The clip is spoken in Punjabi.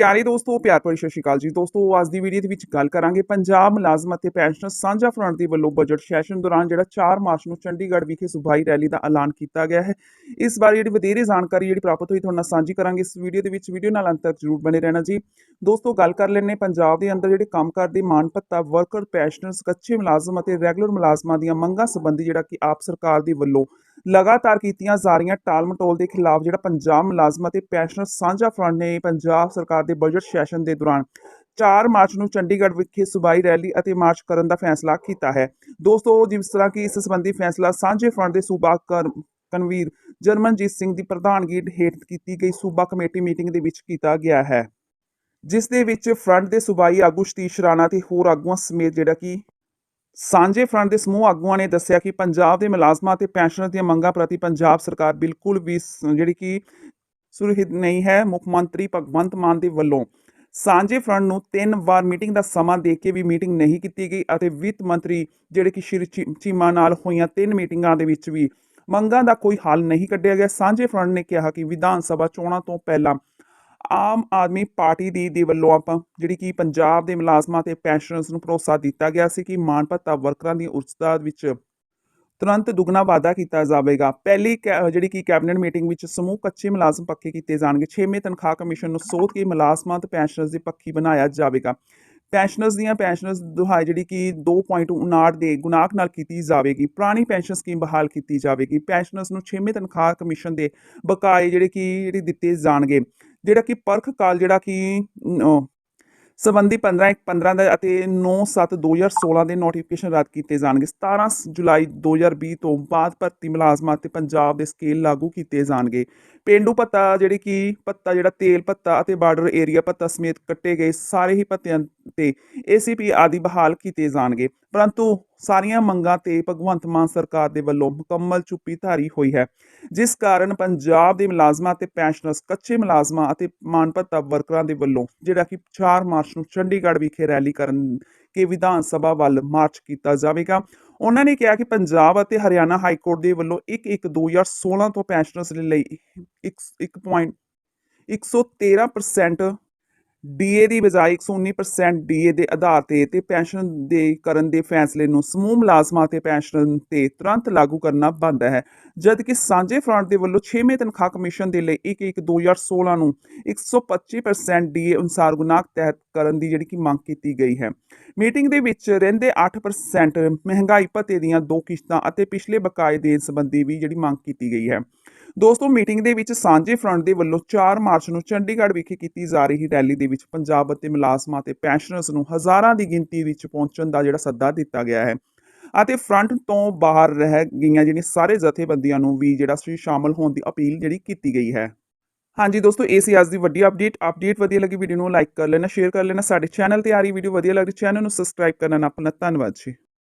ਪਿਆਰੇ ਦੋਸਤੋ, ਪਿਆਰ ਭਰੀ ਸਤਿ ਸ਼੍ਰੀ ਅਕਾਲ ਜੀ। ਦੋਸਤੋ, ਅੱਜ ਦੀ ਵੀਡੀਓ ਦੇ ਵਿੱਚ ਗੱਲ ਕਰਾਂਗੇ ਪੰਜਾਬ ਮੁਲਾਜ਼ਮ ਅਤੇ ਪੈਨਸ਼ਨ ਸਾਂਝਾ ਫਰੰਟ ਦੇ ਵੱਲੋਂ ਬਜਟ ਸੈਸ਼ਨ ਦੌਰਾਨ ਜਿਹੜਾ 4 ਮਾਰਚ ਨੂੰ ਚੰਡੀਗੜ੍ਹ ਵਿਖੇ ਸੁਭਾਈ ਰੈਲੀ ਦਾ ਐਲਾਨ ਕੀਤਾ ਗਿਆ ਹੈ। ਇਸ ਬਾਰੇ ਜਿਹੜੀ ਵਧੇਰੇ ਜਾਣਕਾਰੀ ਜਿਹੜੀ ਪ੍ਰਾਪਤ ਹੋਈ, ਤੁਹਾਡੇ ਨਾਲ ਸਾਂਝੀ ਕਰਾਂਗੇ ਇਸ ਵੀਡੀਓ ਦੇ ਵਿੱਚ। ਵੀਡੀਓ ਨਾਲ ਅੰਤ ਤੱਕ ਜਰੂਰ ਬਣੇ ਰਹਿਣਾ ਜੀ। ਦੋਸਤੋ, ਗੱਲ ਕਰ ਲੈਣੇ ਪੰਜਾਬ ਦੇ ਅੰਦਰ ਜਿਹੜੇ ਕੰਮ ਕਰਦੇ ਮਾਨ ਭੱਤਾ ਵਰਕਰ ਪੈਨਸ਼ਨਰਸ ਕੱਚੇ ਮੁਲਾਜ਼ਮ ਅਤੇ ਰੈਗੂਲਰ ਮੁਲਾਜ਼ਮਾਂ ਦੀਆਂ ਮੰਗਾਂ ਸੰਬੰਧੀ ਜਿਹੜਾ ਕਿ ਆਪ ਸਰਕਾਰ ਦੇ ਵੱਲੋਂ ਲਗਾਤਾਰ ਕੀਤੀਆਂ ਜਾ ਰਹੀਆਂ ਟਾਲ-ਮਟੋਲ ਦੇ ਖਿਲਾਫ ਜਿਹੜਾ ਪੰਜਾਬ ਮੁਲਾਜ਼ਮ ਅਤੇ ਪੈਨਸ਼ਨਰ ਸਾਂਝਾ ਫਰੰਟ ਨੇ ਪੰਜਾਬ ਸਰਕਾਰ ਦੇ ਬਜਟ ਸੈਸ਼ਨ ਦੇ ਦੌਰਾਨ 4 ਮਾਰਚ ਨੂੰ ਚੰਡੀਗੜ੍ਹ ਵਿਖੇ ਸੁਬਾਈ ਰੈਲੀ ਅਤੇ ਮਾਰਚ ਕਰਨ ਦਾ ਫੈਸਲਾ ਕੀਤਾ ਹੈ। ਦੋਸਤੋ ਜਿਸ ਤਰ੍ਹਾਂ ਕਿ ਇਸ ਸੰਬੰਧੀ ਫੈਸਲਾ ਸਾਂਝੇ ਫਰੰਟ ਦੇ ਸੂਬਾ ਕਨਵੀਰ ਜਰਮਨਜੀਤ ਸਿੰਘ ਦੀ ਪ੍ਰਧਾਨਗੀ ਹੇਠ ਕੀਤੀ ਗਈ ਸੂਬਾ ਕਮੇਟੀ ਮੀਟਿੰਗ ਦੇ ਵਿੱਚ ਕੀਤਾ ਗਿਆ ਹੈ। ਜਿਸ ਦੇ ਵਿੱਚ ਫਰੰਟ ਦੇ ਸੂਬਾਈ ਆਗੂ ਸਤੀਸ਼ ਰਾਣਾ ਤੇ ਹੋਰ ਆਗੂਆਂ ਸਮੇਤ ਜਿਹੜਾ ਕਿ ਸਾਂਝੇ ਫਰੰਟ ਦੇ ਸਮੂਹ ਆਗੂਆਂ ਨੇ ਦੱਸਿਆ ਕਿ ਪੰਜਾਬ ਦੇ ਮੁਲਾਜ਼ਮਾਂ ਤੇ ਪੈਨਸ਼ਨਰ ਦੀਆਂ ਮੰਗਾਂ ਪ੍ਰਤੀ ਪੰਜਾਬ ਸਰਕਾਰ ਬਿਲਕੁਲ ਵੀ ਸ- ਜਿਹੜੀ ਕਿ ਸੁਰਹਿਤ ਨਹੀਂ ਹੈ। ਮੁੱਖ ਮੰਤਰੀ ਭਗਵੰਤ ਮਾਨ ਦੇ ਵੱਲੋਂ ਸਾਂਝੇ ਫਰੰਟ ਨੂੰ ਤਿੰਨ ਵਾਰ ਮੀਟਿੰਗ ਦਾ ਸਮਾਂ ਦੇ ਕੇ ਵੀ ਮੀਟਿੰਗ ਨਹੀਂ ਕੀਤੀ ਗਈ ਅਤੇ ਵਿੱਤ ਮੰਤਰੀ ਜਿਹੜੇ ਕਿ ਸ਼੍ਰੀ ਚੀ- ਚੀਮਾ ਨਾਲ ਹੋਈਆਂ ਤਿੰਨ ਮੀਟਿੰਗਾਂ ਦੇ ਵਿੱਚ ਵੀ ਮੰਗਾਂ ਦਾ ਕੋਈ ਹੱਲ ਨਹੀਂ ਕੱਢਿਆ ਗਿਆ। ਸਾਂਝੇ ਫਰੰਟ ਨੇ ਕਿਹਾ ਕਿ ਵਿਧਾਨ ਸਭਾ ਚੋਣਾਂ ਤੋਂ ਪਹਿਲਾਂ ਆਮ ਆਦਮੀ ਪਾਰਟੀ ਦੀ ਦੇ ਵੱਲੋਂ ਆਪਾਂ ਜਿਹੜੀ ਕਿ ਪੰਜਾਬ ਦੇ ਮੁਲਾਜ਼ਮਾਂ ਤੇ ਪੈਨਸ਼ਨਰਸ ਨੂੰ ਭਰੋਸਾ ਦਿੱਤਾ ਗਿਆ ਸੀ ਕਿ ਮਾਣ ਭੱਤਾ ਵਰਕਰਾਂ ਦੀ ਉਰਜਤਾ ਵਿੱਚ ਤੁਰੰਤ ਦੁੱਗਣਾ ਵਾਅਦਾ ਕੀਤਾ ਜਾਵੇਗਾ। ਪਹਿਲੀ ਕੈ- ਜਿਹੜੀ ਕਿ ਕੈਬਨਿਟ ਮੀਟਿੰਗ ਵਿੱਚ ਸਮੂਹ ਕੱਚੇ ਮੁਲਾਜ਼ਮ ਪੱਕੇ ਕੀਤੇ ਜਾਣਗੇ। 6ਵੇਂ ਤਨਖਾਹ ਕਮਿਸ਼ਨ ਨੂੰ ਸੋਧ ਕੇ ਮੁਲਾਜ਼ਮਾਂ ਤੇ ਪੈਨਸ਼ਨਰਸ ਦੀ ਪੱਖੀ ਬਣਾਇਆ ਜਾਵੇਗਾ। ਪੈਨਸ਼ਨਰਸ ਦੀਆਂ ਪੈਨਸ਼ਨਰਸ ਦੁਹਾਈ ਜਿਹੜੀ ਕਿ 2.59 ਦੇ ਗੁਨਾਹ ਨਾਲ ਕੀਤੀ ਜਾਵੇਗੀ, ਪੁਰਾਣੀ ਪੈਨਸ਼ਨ ਸਕੀਮ ਬਹਾਲ ਕੀਤੀ ਜਾਵੇਗੀ, ਪੈਨਸ਼ਨਰਸ ਨੂੰ 6ਵੇਂ ਤਨਖਾਹ ਕਮਿਸ਼ਨ ਦੇ ਬਕਾਏ ਜਿਹੜੇ ਕਿ, ਜਿਹੜੇ ਦਿੱਤੇ ਜਾਣਗੇ, ਜਿਹੜਾ ਕਿ ਪਰਖ ਕਾਲ ਜਿਹੜਾ ਕਿ ਸੰਬੰਧੀ 15 ਇੱਕ 15 ਦਾ ਅਤੇ 9 7 2016 ਦੇ ਨੋਟੀਫਿਕੇਸ਼ਨ ਰੱਦ ਕੀਤੇ ਜਾਣਗੇ। 17 ਜੁਲਾਈ 2020 ਤੋਂ ਬਾਅਦ ਭਰਤੀ ਮੁਲਾਜ਼ਮਾਂ ਤੇ ਪੰਜਾਬ ਦੇ ਸਕੇਲ ਲਾਗੂ ਕੀਤੇ ਜਾਣਗੇ। ਪੇਂਡੂ ਭੱਤਾ ਜਿਹੜੇ ਕਿ ਭੱਤਾ ਜਿਹੜਾ ਤੇਲ ਭੱਤਾ ਅਤੇ ਬਾਰਡਰ ਏਰੀਆ ਭੱਤਾ ਸਮੇਤ ਕੱਟੇ ਗਏ ਸਾਰੇ ਹੀ ਭੱਤਿਆਂ ਤੇ ਏਸੀਪੀ ਆਦਿ ਬਹਾਲ ਕੀਤੇ ਜਾਣਗੇ। ਪਰੰਤੂ ਸਾਰੀਆਂ ਮੰਗਾਂ ਤੇ ਭਗਵੰਤ ਮਾਨ ਸਰਕਾਰ ਦੇ ਵੱਲੋਂ ਮੁਕੰਮਲ ਚੁੱਪੀ ਧਾਰੀ ਹੋਈ ਹੈ, ਜਿਸ ਕਾਰਨ ਪੰਜਾਬ ਦੇ ਮੁਲਾਜ਼ਮਾਂ ਤੇ ਪੈਨਸ਼ਨਰਸ, ਕੱਚੇ ਮੁਲਾਜ਼ਮਾਂ ਅਤੇ ਮਾਨ ਵਰਕਰਾਂ ਦੇ ਵੱਲੋਂ ਜਿਹੜਾ ਕਿ 4 ਮਾਰਚ ਨੂੰ ਚੰਡੀਗੜ੍ਹ ਵਿਖੇ ਰੈਲੀ ਕਰਨ ਕੇ ਵਿਧਾਨ ਸਭਾ ਵੱਲ ਮਾਰਚ ਕੀਤਾ ਜਾਵੇਗਾ। ਉਹਨਾਂ ਨੇ ਕਿਹਾ ਕਿ ਪੰਜਾਬ ਅਤੇ ਹਰਿਆਣਾ ਹਾਈ ਕੋਰਟ ਦੇ ਵੱਲੋਂ 1/1/2016 ਤੋਂ ਪੈਨਸ਼ਨਰਸ ਦੇ ਲਈ 1.113% ਡੀਏ ਦੀ ਬਜਾਏ 119% ਡੀਏ ਦੇ ਆਧਾਰ ਤੇ ਤੇ ਪੈਨਸ਼ਨ ਦੇ ਕਰਨ ਦੇ ਫੈਸਲੇ ਨੂੰ ਸਮੂਹ ਮੁਲਾਜ਼ਮਾਂ ਤੇ ਪੈਨਸ਼ਨ ਤੇ ਤੁਰੰਤ ਲਾਗੂ ਕਰਨਾ ਬਣਦਾ ਹੈ। ਜਦ ਕਿ ਸਾਂਝੇ ਫਰੰਟ ਦੇ ਵੱਲੋਂ 6ਵੇਂ ਤਨਖਾਹ ਕਮਿਸ਼ਨ ਦੇ ਲਈ 1/1/2016 ਨੂੰ 125% ਡੀਏ ਅਨੁਸਾਰ ਗੁਨਾਹ ਤਹਿਤ ਕਰਨ ਦੀ ਜਿਹੜੀ ਕਿ ਮੰਗ ਕੀਤੀ ਗਈ ਹੈ। ਮੀਟਿੰਗ ਦੇ ਵਿੱਚ ਰਹਿੰਦੇ 8% ਮਹਿੰਗਾਈ ਭੱਤੇ ਦੀਆਂ ਦੋ ਕਿਸ਼ਤਾਂ ਅਤੇ ਪਿਛਲੇ ਬਕਾਏ ਦੇਣ ਸੰਬੰਧੀ ਵੀ ਜਿਹੜੀ ਮੰਗ ਕੀਤੀ ਗਈ ਹੈ। ਦੋਸਤੋ ਮੀਟਿੰਗ ਦੇ ਵਿੱਚ ਸਾਂਝੇ ਫਰੰਟ ਦੇ ਵੱਲੋਂ 4 ਮਾਰਚ ਨੂੰ ਚੰਡੀਗੜ੍ਹ ਵਿਖੇ ਕੀਤੀ ਜਾ ਰਹੀ ਰੈਲੀ ਦੇ ਵਿੱਚ ਪੰਜਾਬ ਅਤੇ ਮੁਲਾਜ਼ਮਾਂ ਤੇ ਪੈਨਸ਼ਨਰਸ ਨੂੰ ਹਜ਼ਾਰਾਂ ਦੀ ਗਿਣਤੀ ਵਿੱਚ ਪਹੁੰਚਣ ਦਾ ਜਿਹੜਾ ਸੱਦਾ ਦਿੱਤਾ ਗਿਆ ਹੈ। ਅਤੇ ਫਰੰਟ ਤੋਂ ਬਾਹਰ ਰਹਿ ਗਈਆਂ ਜਿਹੜੀਆਂ ਸਾਰੇ ਜਥੇਬੰਦੀਆਂ ਨੂੰ ਵੀ ਜਿਹੜਾ ਸੀ ਸ਼ਾਮਲ ਹੋਣ ਦੀ ਅਪੀਲ ਜਿਹੜੀ ਕੀਤੀ ਗਈ ਹੈ। ਹਾਂਜੀ ਦੋਸਤੋ, ਇਹ ਸੀ ਅੱਜ ਦੀ ਵੱਡੀ ਅਪਡੇਟ ਅਪਡੇਟ ਵਧੀਆ ਲੱਗੀ ਵੀਡੀਓ ਨੂੰ ਲਾਈਕ ਕਰ ਲੈਣਾ ਸ਼ੇਅਰ ਕਰ ਲੈਣਾ। ਸਾਡੇ ਚੈਨਲ ਤੇ ਆ ਰਹੀ ਵੀਡੀਓ ਵਧੀਆ ਲੱਗਦੀ ਚੈਨਲ ਨੂੰ ਸਬਸਕ੍ਰਾਈਬ ਕਰਨਾ ਨਾ ਆਪਣਾ ਧੰਨਵਾਦ ਜੀ।